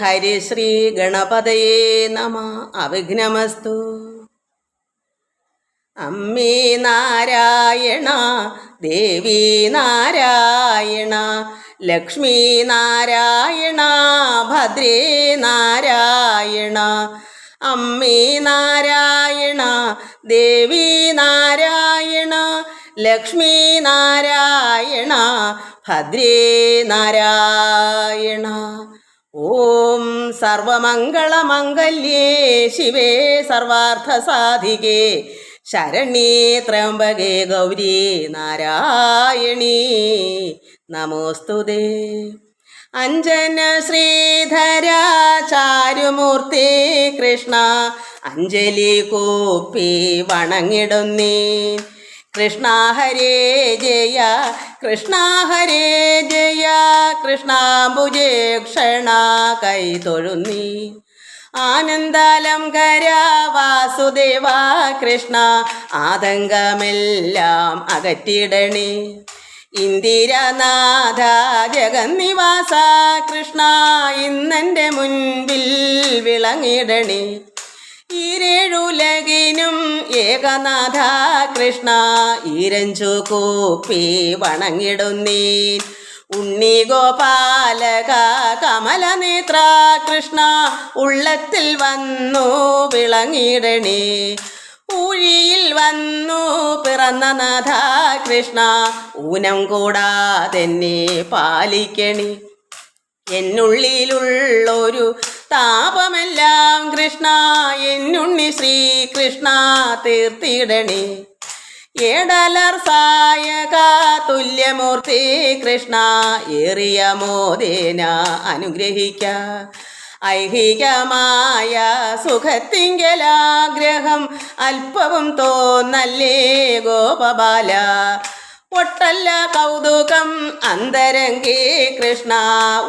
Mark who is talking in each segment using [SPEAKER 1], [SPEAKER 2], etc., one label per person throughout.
[SPEAKER 1] ഹരിശ്രീ ഗണപതയേ നമ അവിഘ്നമസ്തു അമ്മേ നാരായണ ദേവി നാരായണ ലക്ഷ്മി നാരായണ ഭദ്രേ നാരായണ അമ്മേ നാരായണ ദേവി നാരായണ ലക്ഷ്മി നാരായണ ഭദ്രേ നാരായണ ഓം സർവമംഗളമംഗല്യേ ശിവേ സർവാർത്ഥസാധികേ. ശരണ്യേ ത്രയംബകേ ഗൗരി നാരായണീ. നമോസ്തുതേ. അഞ്ജന ശ്രീധര ചാരുമൂർത്തി കൃഷ്ണ അഞ്ജലി കൂപ്പി വണങ്ങിടുന്നീ. കൃഷ്ണ ഹരേ ജയ കൃഷ്ണ ഹരേ ജയ കൃഷ്ണാംബുജേ ക്ഷണ കൈ ആനന്ദാലം കര വാസുദേവ കൃഷ്ണ ആതങ്കമെല്ലാം അകറ്റിടണി. ഇന്ദിരനാഥ ജഗന്നിവാസ കൃഷ്ണ ഇന്നെന്റെ മുൻപിൽ വിളങ്ങിടണേ. ഈരേഴുലകിനും ഏകനാഥ കൃഷ്ണ ഈരഞ്ചു കൂപ്പി വണങ്ങിടുന്നീൻ ഉണ്ണി ഗോപാലക കമലനേത്ര കൃഷ്ണ ഉള്ളത്തിൽ വന്നു വിളങ്ങിടണേ ഊഴിയിൽ വന്നു പിറന്ന നാഥ കൃഷ്ണ ഊനം കൂടാതെന്നെ പാലിക്കണി. എന്നുള്ളിലുള്ളൊരു താപമെല്ലാം കൃഷ്ണ എന്നുണ്ണി ശ്രീകൃഷ്ണ തീർത്തിടണേ. ഏടലർ സായക തുല്യമൂർത്തി കൃഷ്ണ ഏറിയ മോദേന അനുഗ്രഹിക്ക. ഐഹികമായ സുഖത്തിങ്കലാഗ്രഹം അല്പവും തോന്നല്ലേ ഗോപബാല. ഒട്ടല്ല കൗതുകം. അന്തരംഗേ കൃഷ്ണ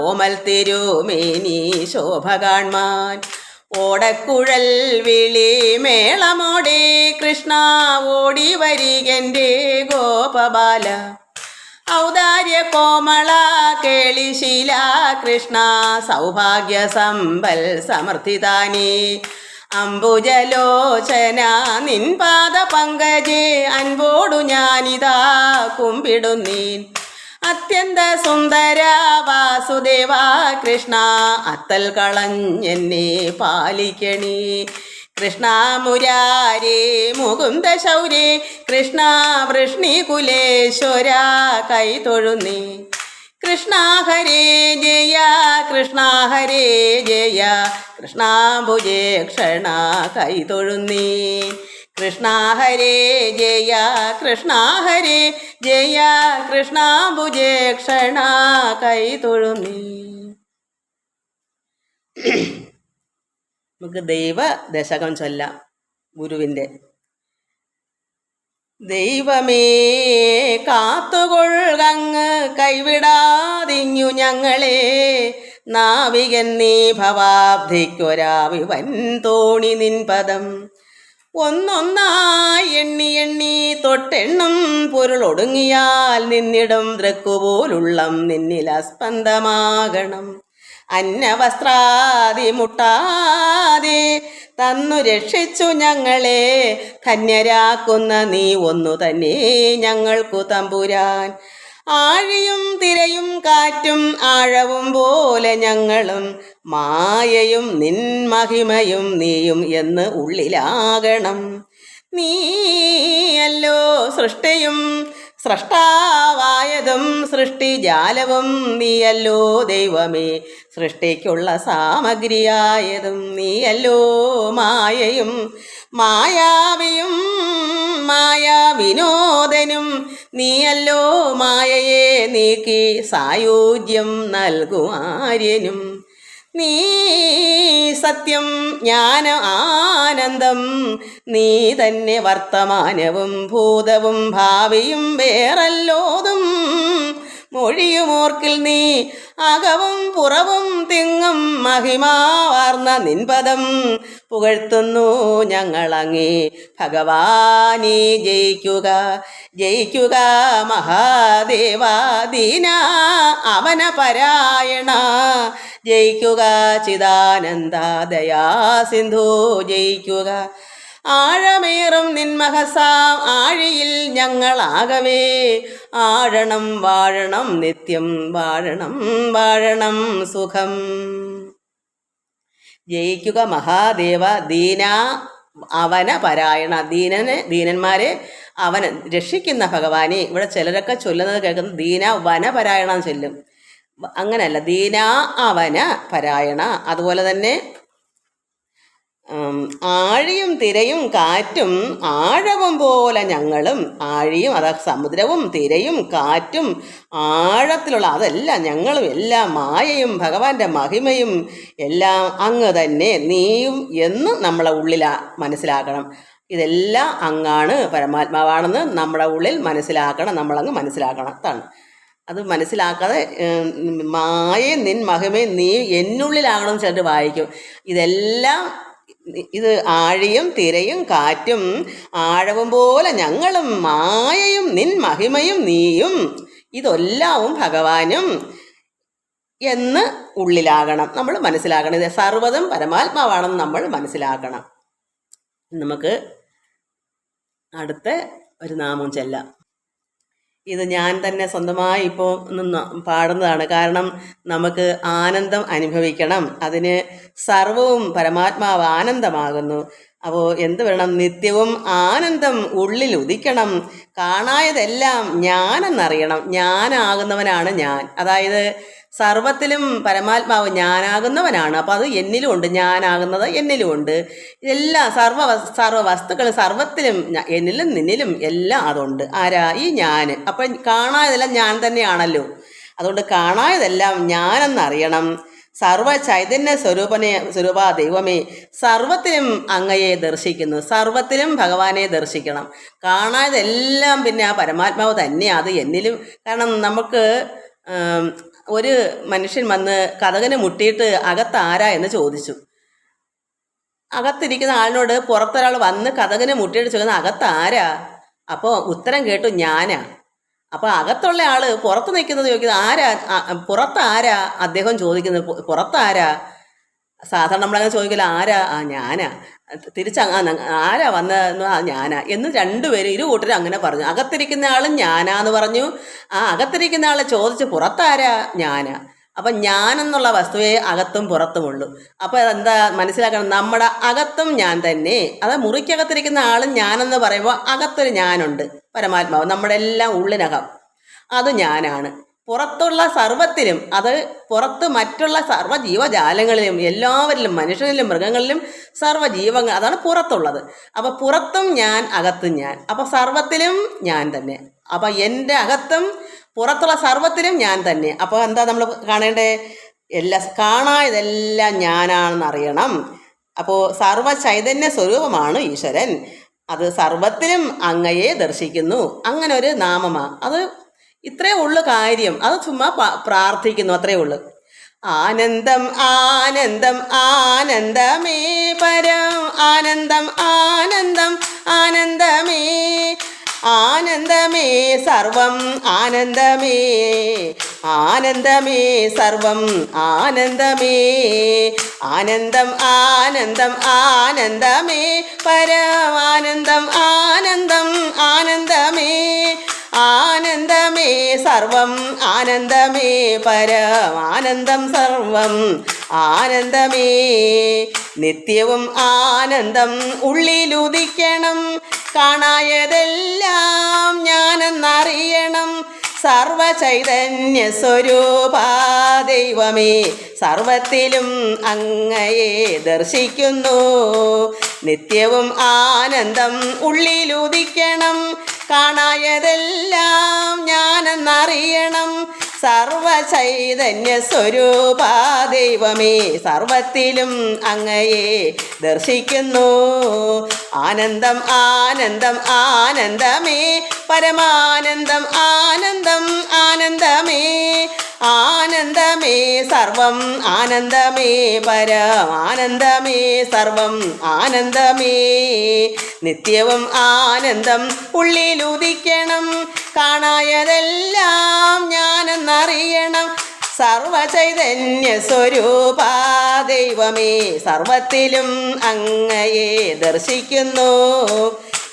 [SPEAKER 1] ഓമൽ തിരുമേനി ശോഭ കാൺമാൻ ഓടക്കുഴൽ വിളി മേളമോടെ കൃഷ്ണ ഓടി വരികന്റെ ഗോപബാല. ഔദാര്യ കോമള കേളിശീല കൃഷ്ണ സൗഭാഗ്യ സമ്പൽ സമർത്ഥിതാനേ. അംബുജലോചന നിൻപാദ പങ്കജേ അൻപോടു ഞാനിതാ കുമ്പിടുന്നീൻ. അത്യന്ത സുന്ദര വാസുദേവ കൃഷ്ണ അത്തൽ കളഞ്ഞെന്നെ പാലിക്കണി. കൃഷ്ണ മുകുന്ദ ശൗരേ കൃഷ്ണ വൃഷ്ണികുലേശ്വര കൈ തൊഴുന്നീ കൃഷ്ണ ഹരേ ജയ കൃഷ്ണ ഹരേ ജയ. കൃഷ്ണാംബുജേ ക്ഷണ കൈ തൊഴുന്നീ. കൃഷ്ണ ഹരേ ജയ കൃഷ്ണ ഹരേ ജയ. കൃഷ്ണാംബുജേ ക്ഷണ കൈ തൊഴുന്നീ. നമുക്ക് ദൈവ ദശകം ചൊല്ലാം ഗുരുവിന്റെ. ദൈവമേ കാത്തുകൊള്ളങ്ങ് കൈവിടാതിഞ്ഞു ഞങ്ങളെ. നാവികൻ നീ ഭവാബ്ധിക്കൊരാവിവൻ തോണി നിൻ പദം. ഒന്നൊന്നായി എണ്ണി എണ്ണി തൊട്ടെണ്ണം പൊരുളൊടുങ്ങിയാൽ നിന്നിടം ദ്രക്കുപോലുള്ളം നിന്നിൽ അസ്പന്ദമാകണം. അന്നവസ്ത്രാദി മുട്ടാതെ തന്നു രക്ഷിച്ചു ഞങ്ങളെ. ധന്യരാക്കുന്ന നീ ഒന്നു തന്നെ ഞങ്ങൾക്കു തമ്പുരാൻ. ആഴിയും തിരയും കാറ്റും ആഴവും പോലെ ഞങ്ങളും മായയും നിൻ മഹിമയും നീയും എന്ന് ഉള്ളിലാകണം. നീയല്ലോ സൃഷ്ടിയും സ്രഷ്ടാവായതും സൃഷ്ടിജാലവും നീയല്ലോ ദൈവമേ. സൃഷ്ടിക്കുള്ള സാമഗ്രിയായതും നീയല്ലോ മായയും. മായാവിയും മായാവിനോദനും നീയല്ലോ മായയെ നീക്കി സായുജ്യം നൽകുമാര്യനും നീ സത്യം ജ്ഞാന ആനന്ദം നീ തന്നെ വർത്തമാനവും ഭൂതവും ഭാവിയും വേറല്ലോതും. മൊഴിയുമോർക്കിൽ നീ അകവും പുറവും തിങ്ങും മഹിമാവാർന്ന നിൻപദം പുകഴ്ത്തുന്നു ഞങ്ങളങ്ങേ. ഭഗവാനീ ജയിക്കുക ജയിക്കുക മഹാദേവാദീന അവന പരായണ ജയിക്കുക ചിദാനന്ദ ദയാ സിന്ധു ജയിക്കുക. ആഴമേറും നിന്മഹസാം ആഴിയിൽ ഞങ്ങളാകവേ. ആഴണം വാഴണം നിത്യം വാഴണം വാഴണം സുഖം. ജയിക്കുക മഹാദേവ ദീന അവന പരായണ ദീനനെ ദീനന്മാരെ അവൻ രക്ഷിക്കുന്ന ഭഗവാനെ. ഇവിടെ ചിലരൊക്കെ ചൊല്ലുന്നത് കേൾക്കുന്നത് ദീന വനപരായണം ചൊല്ലും. അങ്ങനെയല്ല ദീന അവന പരായണ അതുപോലെ തന്നെ ആഴിയും തിരയും കാറ്റും ആഴവും പോലെ ഞങ്ങളും ആഴിയും അതാ സമുദ്രവും തിരയും കാറ്റും ആഴത്തിലുള്ള അതെല്ലാം ഞങ്ങളും എല്ലാം മായയും ഭഗവാന്റെ മഹിമയും എല്ലാം അങ്ങ് തന്നെ നീയും എന്ന് നമ്മളെ ഉള്ളിലാ മനസ്സിലാക്കണം. ഇതെല്ലാം അങ്ങാണ് പരമാത്മാവാണെന്ന് നമ്മുടെ ഉള്ളിൽ മനസ്സിലാക്കണം നമ്മളങ്ങ് മനസ്സിലാക്കണം. അതാണ്. അത് മനസ്സിലാക്കാതെ മായേ നിൻ മഹിമയും നീ എന്നുള്ളിലാകണം ചിലർ വായിക്കും. ഇതെല്ലാം ഇത് ആഴിയും തിരയും കാറ്റും ആഴവും പോലെ ഞങ്ങളും മായയും നിൻ മഹിമയും നീയും. ഇതെല്ലാവും ഭഗവാനും എന്ന് ഉള്ളിലാകണം. നമ്മൾ മനസ്സിലാക്കണം ഇത് സർവതും പരമാത്മാവാണെന്ന് നമ്മൾ മനസ്സിലാക്കണം. നമുക്ക് അടുത്ത ഒരു നാമം ചെല്ലാം. ഇത് ഞാൻ തന്നെ സ്വന്തമായി ഇപ്പോൾ നിന്ന് പാടുന്നതാണ്. കാരണം നമുക്ക് ആനന്ദം അനുഭവിക്കണം. അതിന് സർവവും പരമാത്മാവ് ആനന്ദമാകുന്നു. അപ്പോൾ എന്ത് വേണം? നിത്യവും ആനന്ദം ഉള്ളിൽ ഉദിക്കണം. കാണായതെല്ലാം ഞാനെന്നറിയണം. ഞാനാകുന്നവനാണ് ഞാൻ. അതായത് സർവത്തിലും പരമാത്മാവ് ഞാനാകുന്നവനാണ്. അപ്പോൾ അത് എന്നിലും ഉണ്ട് ഞാനാകുന്നത് എന്നിലും ഉണ്ട് എല്ലാം സർവ സർവ വസ്തുക്കൾ സർവത്തിലും എന്നിലും നിന്നിലും എല്ലാം അതുണ്ട്. ആരാ ഈ ഞാൻ. അപ്പം കാണാതെല്ലാം ഞാൻ തന്നെയാണല്ലോ. അതുകൊണ്ട് കാണാതെല്ലാം ഞാനെന്നറിയണം. സർവ ചൈതന്യ സ്വരൂപനെ സ്വരൂപ ദൈവമേ സർവത്തിലും അങ്ങയെ ദർശിക്കുന്നു. സർവത്തിലും ഭഗവാനെ ദർശിക്കണം. കാണാതെല്ലാം പിന്നെ ആ പരമാത്മാവ് തന്നെയാണ് അത് എന്നിലും. കാരണം നമുക്ക് ഒരു മനുഷ്യൻ വന്ന് കഥകനെ മുട്ടിയിട്ട് അകത്താരാ എന്ന് ചോദിച്ചു. അകത്തിരിക്കുന്ന ആളിനോട് പുറത്തൊരാൾ വന്ന് കഥകനെ മുട്ടിയിട്ട് ചോദിക്കുന്ന അകത്താരാ? അപ്പോൾ ഉത്തരം കേട്ടു ഞാനാ. അപ്പോൾ അകത്തുള്ള ആൾ പുറത്ത് നിൽക്കുന്നത് ചോദിക്കുന്നത് ആരാ? പുറത്താരാ? അദ്ദേഹം ചോദിക്കുന്നത് പുറത്താരാ? സാധാരണ നമ്മളങ്ങനെ ചോദിക്കില്ല ആരാ? ആ ഞാനാ. തിരിച്ച് ആരാ വന്നതെന്ന് ആ ഞാനാ. എന്ന് രണ്ടുപേരും ഇരു കൂട്ടരും അങ്ങനെ പറഞ്ഞു. അകത്തിരിക്കുന്ന ആളും ഞാനാന്ന് പറഞ്ഞു. ആ അകത്തിരിക്കുന്ന ആളെ ചോദിച്ച് പുറത്താരാ? ഞാനാ. അപ്പം ഞാനെന്നുള്ള വസ്തുവേ അകത്തും പുറത്തുമുള്ളൂ. അപ്പോൾ എന്താ മനസ്സിലാക്കണം? നമ്മുടെ അകത്തും ഞാൻ തന്നെ. അത് മുറിക്കകത്തിരിക്കുന്ന ആളും ഞാനെന്ന് പറയുമ്പോൾ അകത്തൊരു ഞാനുണ്ട് പരമാത്മാവ്. നമ്മുടെ എല്ലാം ഉള്ളിനകം. അത് ഞാനാണ്. പുറത്തുള്ള സർവത്തിലും അത് പുറത്ത് മറ്റുള്ള സർവ ജീവജാലങ്ങളിലും എല്ലാവരിലും മനുഷ്യരിലും മൃഗങ്ങളിലും സർവ ജീവങ്ങൾ അതാണ് പുറത്തുള്ളത്. അപ്പോൾ പുറത്തും ഞാൻ അകത്തും ഞാൻ. അപ്പോൾ സർവത്തിലും ഞാൻ തന്നെ. അപ്പോൾ എന്റെ അകത്തും പുറത്തുള്ള സർവത്തിലും ഞാൻ തന്നെ. അപ്പോൾ എന്താ നമ്മൾ കാണേണ്ടേ? എല്ലാ കാണായതെല്ലാം ഞാനാണെന്ന് അറിയണം. അപ്പോൾ സർവ ചൈതന്യ സ്വരൂപമാണ് ഈശ്വരൻ. അത് സർവത്തിലും അങ്ങയെ ദർശിക്കുന്നു. അങ്ങനെ ഒരു നാമമാണ് അത് ഇത്രേ ഉള്ളു കാര്യം. അത് ചുമ്മാ പ്രാർത്ഥിക്കുന്നു അത്രേ ഉള്ളു. ആനന്ദം ആനന്ദം ആനന്ദമേ പരം. ആനന്ദം ആനന്ദം ആനന്ദമേ. ആനന്ദമേ സർവം ആനന്ദമേ. ആനന്ദമേ സർവം ആനന്ദമേ. ആനന്ദം ആനന്ദം ആനന്ദമേ പരമാനന്ദം ആനന്ദം ആനന്ദമേ. ആനന്ദമേ സർവം ആനന്ദമേ പരമാനന്ദം സർവം ആനന്ദമേ. നിത്യവും ആനന്ദം ഉള്ളിലുദിക്കണം കാണായതെല്ലാം ഞാനെന്നറിയണം. സർവചൈതന്യ സ്വരൂപ ദൈവമേ സർവത്തിലും അങ്ങയെ ദർശിക്കുന്നു. നിത്യവും ആനന്ദം ഉള്ളിലുദിക്കണം കാണായതെല്ലാം ഞാനെന്നറിയണം. സർവചൈതന്യ സ്വരൂപ ദൈവമേ സർവത്തിലും അങ്ങയെ ദർശിക്കുന്നു. ആനന്ദം ആനന്ദം ആനന്ദമേ പരമാനന്ദം ആനന്ദം ആനന്ദമേ. ആനന്ദമേ സർവം ആനന്ദമേ പരമാനന്ദമേ സർവം ആനന്ദമേ. നിത്യവും ആനന്ദം ഉള്ളിലുദിക്കണം കാണായതെല്ലാം ഞാനെന്നറിയണം. സർവചൈതന്യ സ്വരൂപ ദൈവമേ സർവത്തിലും അങ്ങയെ ദർശിക്കുന്നു.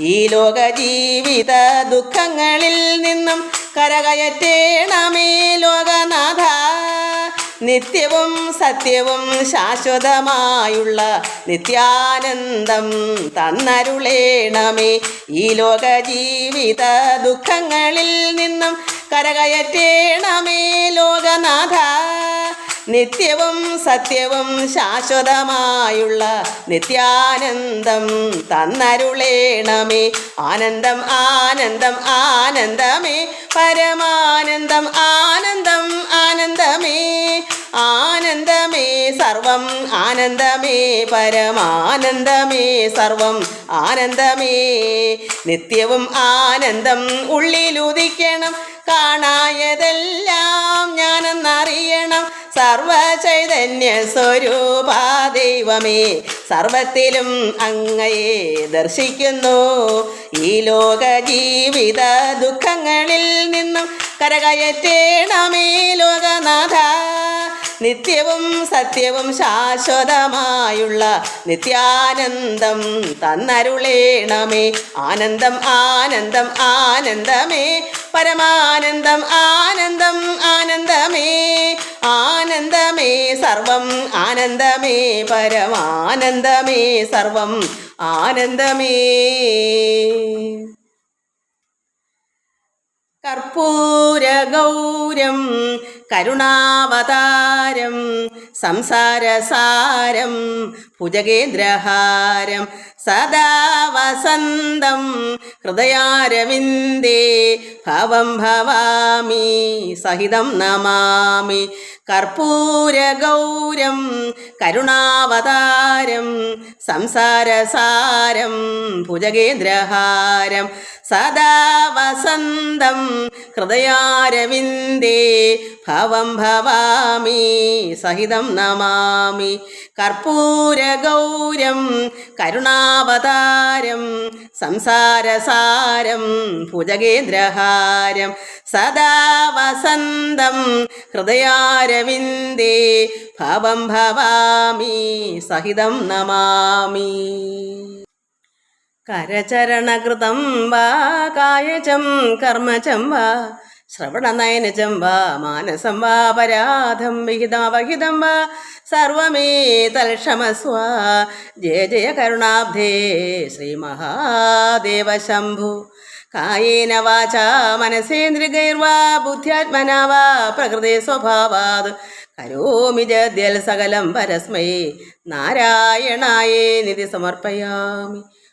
[SPEAKER 1] ഈ ലോക ജീവിത ദുഃഖങ്ങളിൽ നിന്നും കരകയറ്റേണമേ ലോകനാഥ. നിത്യവും സത്യവും ശാശ്വതമായുള്ള നിത്യാനന്ദം തന്നരുളേണമേ. ഈ ലോക ജീവിത ദുഃഖങ്ങളിൽ നിന്നും കരകയറ്റേണമേ ലോകനാഥ. നിത്യവും സത്യവും ശാശ്വതമായുള്ള നിത്യാനന്ദം തന്നരുളേണമേ. ആനന്ദം ആനന്ദം ആനന്ദമേ. പരമാനന്ദം ആനന്ദം ആനന്ദമേ. ആനന്ദമേ സർവം ആനന്ദമേ പരമാനന്ദമേ സർവം ആനന്ദമേ. നിത്യവും ആനന്ദം ഉള്ളിലുദിക്കണം. കാണായതെല്ലാം ഞാനെന്നറിയണം. സർവചൈതന്യ സ്വരൂപാ ദൈവമേ സർവത്തിലും അങ്ങയെ ദർശിക്കുന്നു. ഈ ലോക ജീവിത ദുഃഖങ്ങളിൽ നിന്നും കരകയറ്റേണമേ ലോകനാഥ നിത്യവും സത്യവും ശാശ്വതമായുള്ള നിത്യാനന്ദം തന്നരുളേണമേ. ആനന്ദം ആനന്ദം ആനന്ദമേ. പരമാനന്ദം ആനന്ദം ആനന്ദമേ. ആനന്ദമേ സർവം ആനന്ദമേ പരമാനന്ദമേ സർവം ആനന്ദമേ. കർപ്പൂരഗൗരം കരുണാവതാരം സംസാരസാരം ഭുജകേന്ദ്രഹാരം സദാ വസന്തം ഹൃദയാരവിന്ദേ ഭവം ഭവാമി സഹിതം നമാമി. കർപ്പൂരഗൗരം കരുണാവതാരം സംസാരസാരം ഭുജഗേന്ദ്രഹാരം സദാ വസന്തം ഹൃദയാരവിന്ദേ ഭവം ഭവാമി സഹിതം നമാമി. കർപ്പൂരഗൗരം കരുണാവതാരം സംസാരസാരം ഭുജഗേന്ദ്രഹാരം സദാ വസന്തം ഹൃദയാരവിന്ദേ ഭവം ഭവാമി സഹിതം നമാമി. കരചരണകൃതം വാ കായചം കർമ്മചം വാ ശ്രവണനയനജം വാ മാനസം വാ പരാധം വിഹിതാവഹിതം വാ സർവമേ തൽക്ഷമസ്വ. ജയ ജയ കരുണാബ്ധേ ശ്രീ മഹാദേവ ശംഭു. കായേന വാച മനസേന്ദ്രികൈർവാ ബുദ്ധ്യാത്മനാ വാ പ്രകൃതി സ്വഭാവാത്. കരോമി ജദ്യൽ സകലം പരസ്മൈ നാരായണായേ നിധി സമർപ്പയാമി.